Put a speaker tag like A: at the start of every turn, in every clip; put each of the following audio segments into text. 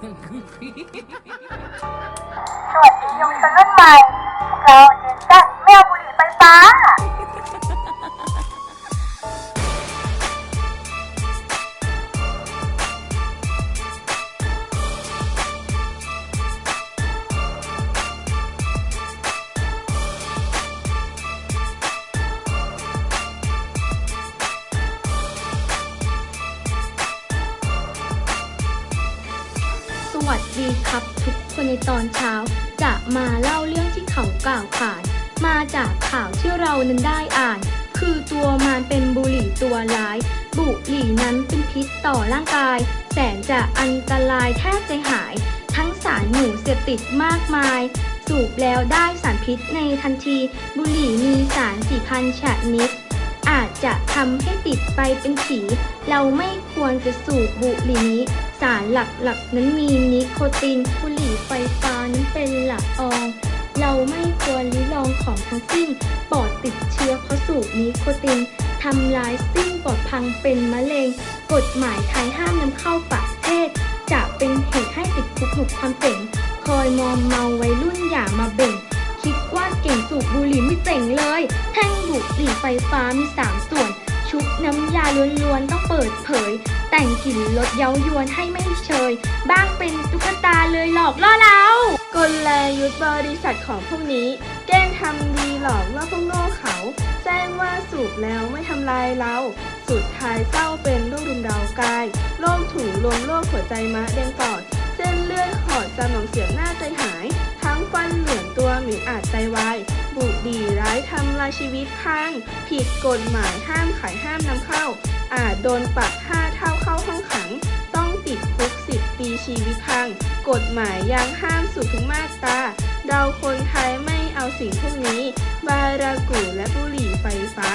A: สวัสดีเยา วั
B: สดีครับทุกคนในตอนเช้า จะมาเล่าเรื่องที่เขากล่าวขาน มาจากข่าวที่เรานั้นได้อ่าน คือตัวมันเป็นบุหรี่ตัวร้าย บุหรี่นั้นเป็นพิษต่อร่างกาย แสนจะอันตรายแทบใจหาย ทั้งสารหนูเสพติดมากมาย สูบแล้วได้สารพิษในทันที บุหรี่มีสารสี่พันชนิดอาจจะทำให้ติดไปเป็นผีเราไม่ควรจะสูบบุหรี่นี้ สารหลักๆ นั้นมีนิโคตินบุหรี่ไฟฟ้านั้นเป็นละออง เราไม่ควรลิ้ลองของทั้งสิ้น ปอดติดเชื้อเพราะสูบนิโคตินทำลายสิ้นปอดพังเป็นมะเร็ง กฎหมายไทยห้ามนำเข้าประเทศ จะเป็นเหตุให้ติดคุกหมดความเจ๋งคอยมอมเมาวัยรุ่นอย่ามาเบ่ง คิดว่าเก่งสูบบุหรี่ไม่เจ๋งเลย แท่งบุหรี่ไฟฟ้ามี 3 ส่วน ชุบน้ำยาล้วนๆต้องเปิดเผย แต่งกลิ่นลดเย้ายวนให้ไม่เชย บ้างเป็นตุ๊กตาเลยหลอกล่อเรา
C: กลยุทธ์บริษัทของพวกนี้ แกล้งทำดีหลอกล่อพวกโง่เขาแจ้งว่าสูบแล้วไม่ทำลายเรา สุดท้ายเศร้าเป็นโรครุมเร้ากายโรคถุงลมโรคหัวใจมะเร็งปอด เส้นเลือดขอดสมองเสียหน้าใจหาย ทั้งฟันเหลืองตัวหรืออาจใจวาย บุหรี่ร้ายทำลายชีวิตพังผิดกฎหมายห้ามขายห้ามนำเข้า อาจโดนปรับห้าเท่าเข้าห้องขัง ต้องติดคุกสิบปีชีวิตพัง กฎหมายยังห้ามสูบทุกมาตราเราคนไทยไม่เอาสิ่งพวกนี้ บารากูและบุหรี่ไฟฟ้า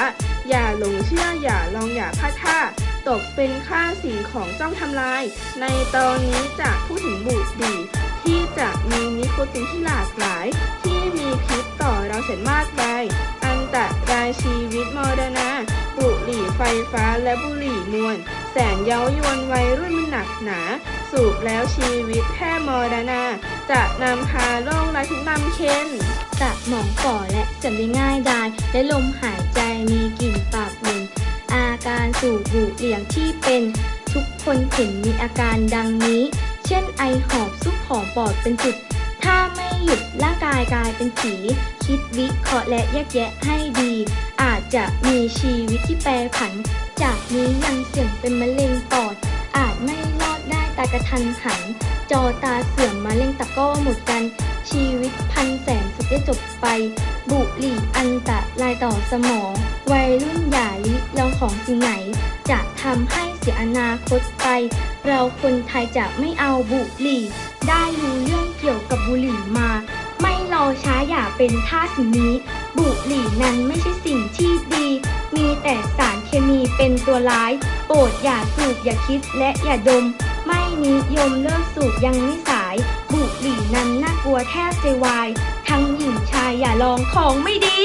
C: อย่าหลงเชื่ออย่าลองอย่าพลาดท่าตกเป็นค่าสิ่งของจ้องทำลาย ในตอนนี้จะพูดถึงบุหรี่ที่จะมีนิโคตินที่หลากหลาย ที่มีพิษต่อเราแสนมากมายอันตรายชีวิตมรณะ บุหรี่ไฟฟ้าและบุหรี่มวน แสนเย้ายวนวัยรุ่นมันหนักหนา สูบแล้วชีวิตแค่มรณะจะนำพาโรคร้ายทุกนำเค้น
B: สมองฝ่อและเสื่อมได้ง่ายดาย และลมหายใจมีกลิ่นปากเหม็นอาการสูบบุหรี่อย่างที่เป็น ทุกคนเห็นมีอาการดังนี้ เช่นไอหอบซุบหอมปอดเป็นจุด ถ้าไม่หยุดร่างกายกลายเป็นผีคิดวิเคราะห์และแยกแยะให้ดี อาจจะมีชีวิตที่แปรผัน จากนี้ยังเสี่ยงเป็นมะเร็งปอด อาจไม่รอดได้ตากระทันหัน จอตาเสื่อมมะเร็งตะก้อหมดกัน ชีวิตพันแสนสุดได้จบไป บุหรี่อันตรายต่อสมอง วัยรุ่นอย่าลิลองของสิ่งไหน จะทำให้เสียอนาคตไป เราคนไทยจะไม่เอาบุหรี่ ได้รู้เรื่องเกี่ยวกับบุหรี่มา รอช้าอย่าเป็นท่าสสิ่งนี้ บุหรี่นั้นไม่ใช่สิ่งที่ดี มีแต่สารเคมีเป็นตัวร้าย โปรดอย่าสูบอย่าคิดและอย่าดม ไม่นิยมเลิกสูบยังไม่สาย บุหรี่นั้นน่ากลัวแทบใจวาย ทั้งหญิงชายอย่าลองของไม่ดี